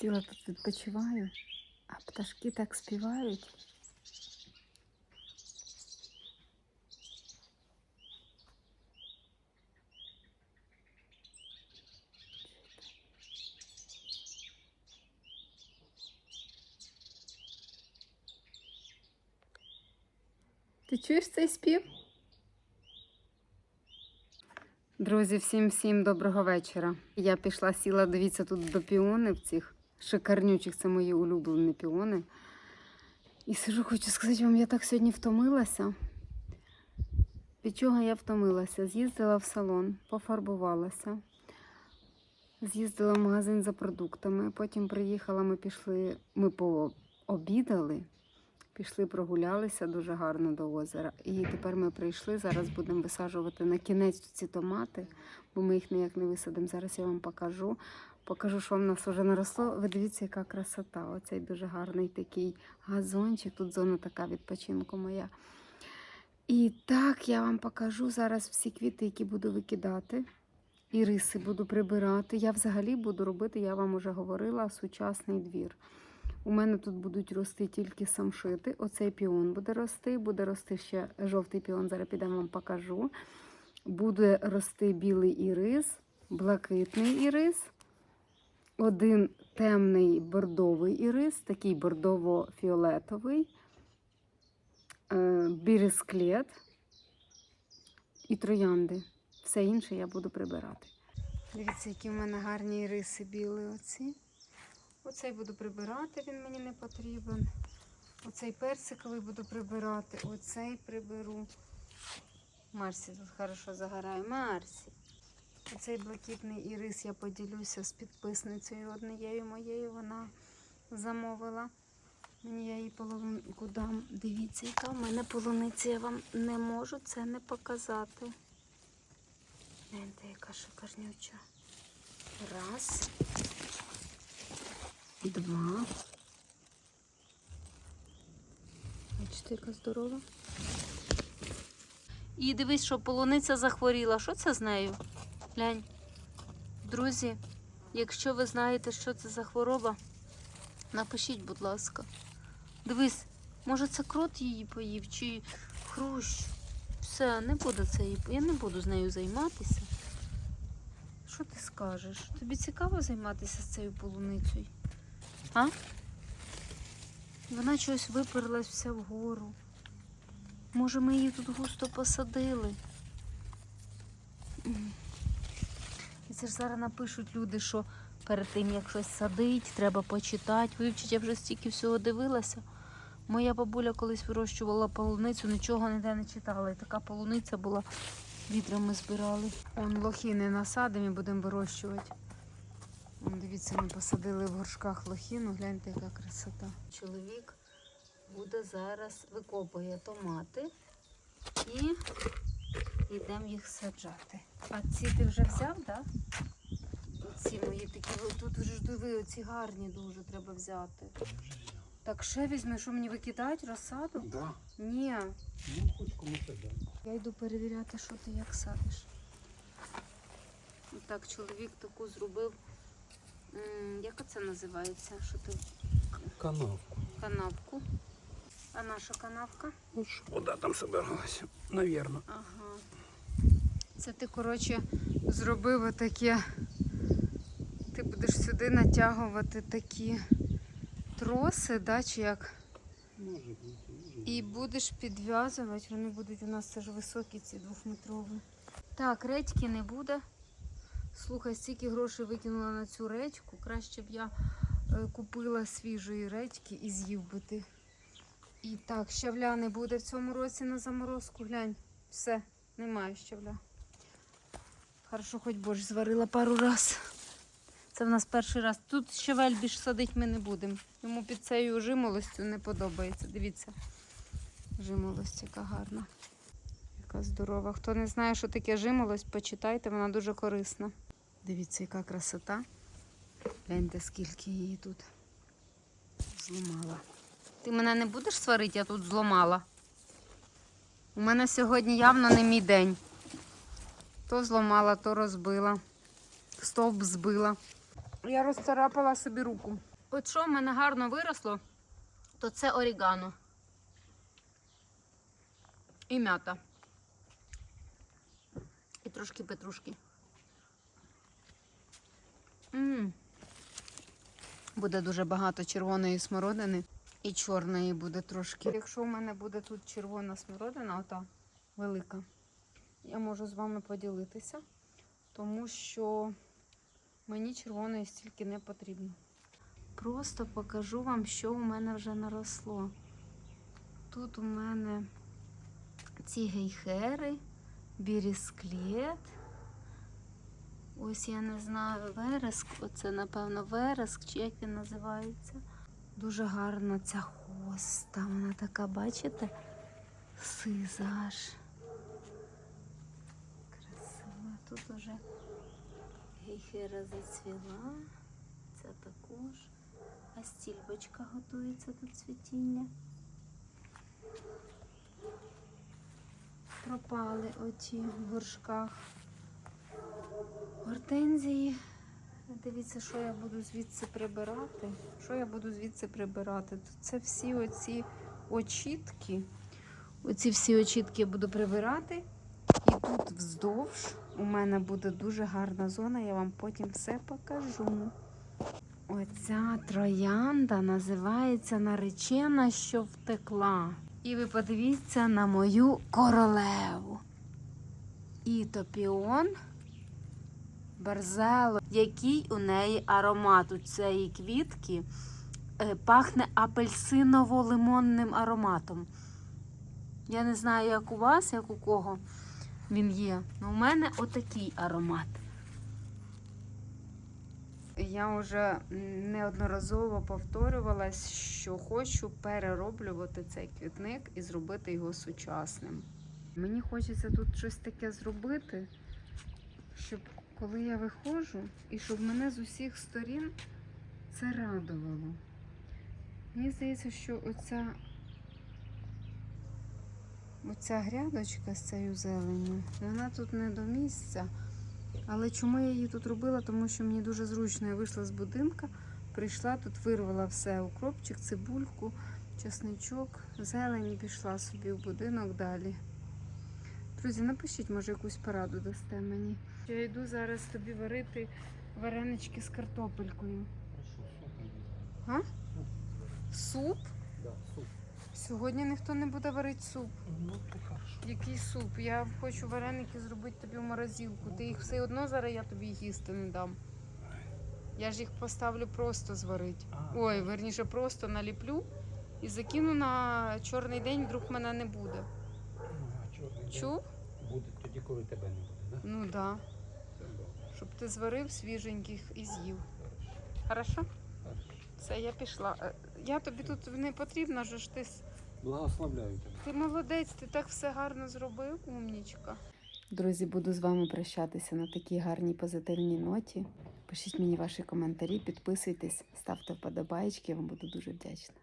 Сіла тут відпочиваю, а пташки так співають. Ти чуєш цей спів? Друзі, всім всім доброго вечора. Я пішла сіла, дивіться, тут до піонів цих шикарнючих, це мої улюблені піони. І сижу, хочу сказати вам, я так сьогодні втомилася. Від чого я втомилася? З'їздила в салон, пофарбувалася, з'їздила в магазин за продуктами. Потім приїхала, ми пішли, ми пообідали, пішли, прогулялися дуже гарно до озера. І тепер ми прийшли. Зараз будемо висаджувати на кінець ці томати, бо ми їх ніяк не висадимо. Зараз я вам покажу. Покажу, що в нас вже наросло. Ви дивіться, яка красота. Оцей дуже гарний такий газончик. Тут зона така відпочинку моя. І так я вам покажу зараз всі квіти, які буду викидати. І риси буду прибирати. Я взагалі буду робити, я вам вже говорила, сучасний двір. У мене тут будуть рости тільки самшити. Оцей піон буде рости, буде рости ще жовтий піон, зараз підемо вам покажу. Буде рости білий ірис, блакитний ірис, один темний бордовий ірис, такий бордово-фіолетовий, е, бірисклет і троянди. Все інше я буду прибирати. Дивіться, які в мене гарні іриси біли оці. Оцей буду прибирати, він мені не потрібен. Оцей персиковий буду прибирати, оцей приберу. Марсі тут хорошо загорає. Марсі. Оцей блакитний ірис я поділюся з підписницею однією моєю. Вона замовила. Мені я їй половинку дам. Дивіться, яка в мене полуниця. Я вам не можу це не показати. Гляньте, яка шикарнюча. Раз. Два. Бачите, яка здорова. І дивись, що полуниця захворіла. Що це з нею? Глянь. Друзі, якщо ви знаєте, що це за хвороба, напишіть, будь ласка. Дивись, може це крот її поїв чи хрущ. Все, не буду це її. Я не буду з нею займатися. Що ти скажеш? Тобі цікаво займатися з цією полуницею? А? Вона чогось виперлась вся вгору. Може, ми її тут густо посадили. Це ж зараз напишуть люди, що перед тим, як щось садить, треба почитати, вивчити. Я вже стільки всього дивилася. Моя бабуля колись вирощувала полуницю, нічого ніде не читала. І така полуниця була, відрами збирали. Он лохіни насадимо і будемо вирощувати. Вон, Дивіться, ми посадили в горшках лохіну, гляньте, яка красота. Чоловік буде зараз викопує томати і йдемо їх саджати. А ці ти вже взяв, так? Да? Ці мої такі, тут вже ж диви, оці гарні дуже треба взяти. Так ще візьми, що мені викидають розсаду? Да. Ні. Ну, хоч комусь да. Я йду перевіряти, що ти як садиш. Так, чоловік таку зробив. м, Як це називається? Що ти Канавку. канавку? А наша канавка? Ну, ж вода там собиралася, навірно. Ага. Це ти, коротше, зробив отаке. Ти будеш сюди натягувати такі троси, да, чи як? Може бути. І будеш підв'язувати, вони будуть у нас це ж високі, ці двохметрові. Так, редьки не буде. Слухай, стільки грошей викинула на цю редьку. Краще б я е, купила свіжої редьки і з'їв би ти. І так, щавля не буде в цьому році на заморозку. Глянь, все, немає щавля. Хорошо, хоч борщ зварила пару раз. Це в нас перший раз. Тут щавель більш садити ми не будемо. Йому під цією жимолостю не подобається. Дивіться. Жимолость, яка гарна. Яка здорова. Хто не знає, що таке жимолость, почитайте, вона дуже корисна. Дивіться, яка красота. Гляньте, скільки її тут зламала. Ти мене не будеш сварити, я тут зламала. У мене сьогодні явно не мій день. То зламала, то розбила. Стовп збила. Я розцарапала собі руку. От що в мене гарно виросло, то це орігано. І м'ята. І трошки петрушки. м Буде дуже багато червоної смородини і чорної буде трошки. Якщо в мене буде тут червона смородина, ота велика, я можу з вами поділитися, тому що мені червоної стільки не потрібно. Просто покажу вам, що у мене вже наросло. Тут у мене ці гейхери, бірісклет. Ось я не знаю, вереск, оце, напевно, вереск, чи як він називається. Дуже гарна ця хоста. Вона така, бачите, сиза аж. Красива. Тут уже гейхера зацвіла. Це також. А стільбочка готується до цвітіння. Пропали оті в горшках. Гортензії. Дивіться, що я буду звідси прибирати. Що я буду звідси прибирати? Це всі оці очітки. Оці всі очітки я буду прибирати. І тут вздовж у мене буде дуже гарна зона, я вам потім все покажу. Оця троянда називається наречена, що втекла. І ви подивіться на мою королеву. І топіон Барзело. Який у неї аромат у цієї квітки е, пахне апельсиново-лимонним ароматом. Я не знаю, як у вас, як у кого він є. але у мене отакий аромат. Я вже неодноразово повторювалась, що хочу перероблювати цей квітник і зробити його сучасним. Мені хочеться тут щось таке зробити, щоб коли я виходжу, і щоб мене з усіх сторін це радувало. Мені здається, що оця, оця грядочка з цією зеленню, вона тут не до місця. Але чому я її тут робила? Тому що мені дуже зручно. Я вийшла з будинка, прийшла, тут вирвала все, укропчик, цибульку, чесничок, зелень пішла собі в будинок далі. Друзі, напишіть, може, якусь пораду дасте мені. Я йду зараз тобі варити варенички з картопелькою. А? Суп? Да, суп. Сьогодні ніхто не буде варити суп. Ну, то хорошо. Який суп? Я хочу вареники зробити тобі в морозилку. Ти їх все одно зараз я тобі їх їсти не дам. Я ж їх поставлю просто зварити. Ой, верніше, просто наліплю і закину на чорний день, вдруг мене не буде. Ну, чорний день Чув? Буде тоді, коли тебе не буде, да? Ну так. Да. Щоб ти зварив свіженьких і з'їв. Хорошо. Все, я пішла. Е, Я тобі тут не потрібна, же ж ти. Благословляю тебе. Ти молодець, ти так все гарно зробив, умнічка. Друзі, буду з вами прощатися на такій гарній позитивній ноті. Пишіть мені ваші коментарі, підписуйтесь, ставте вподобайки, я вам буду дуже вдячна.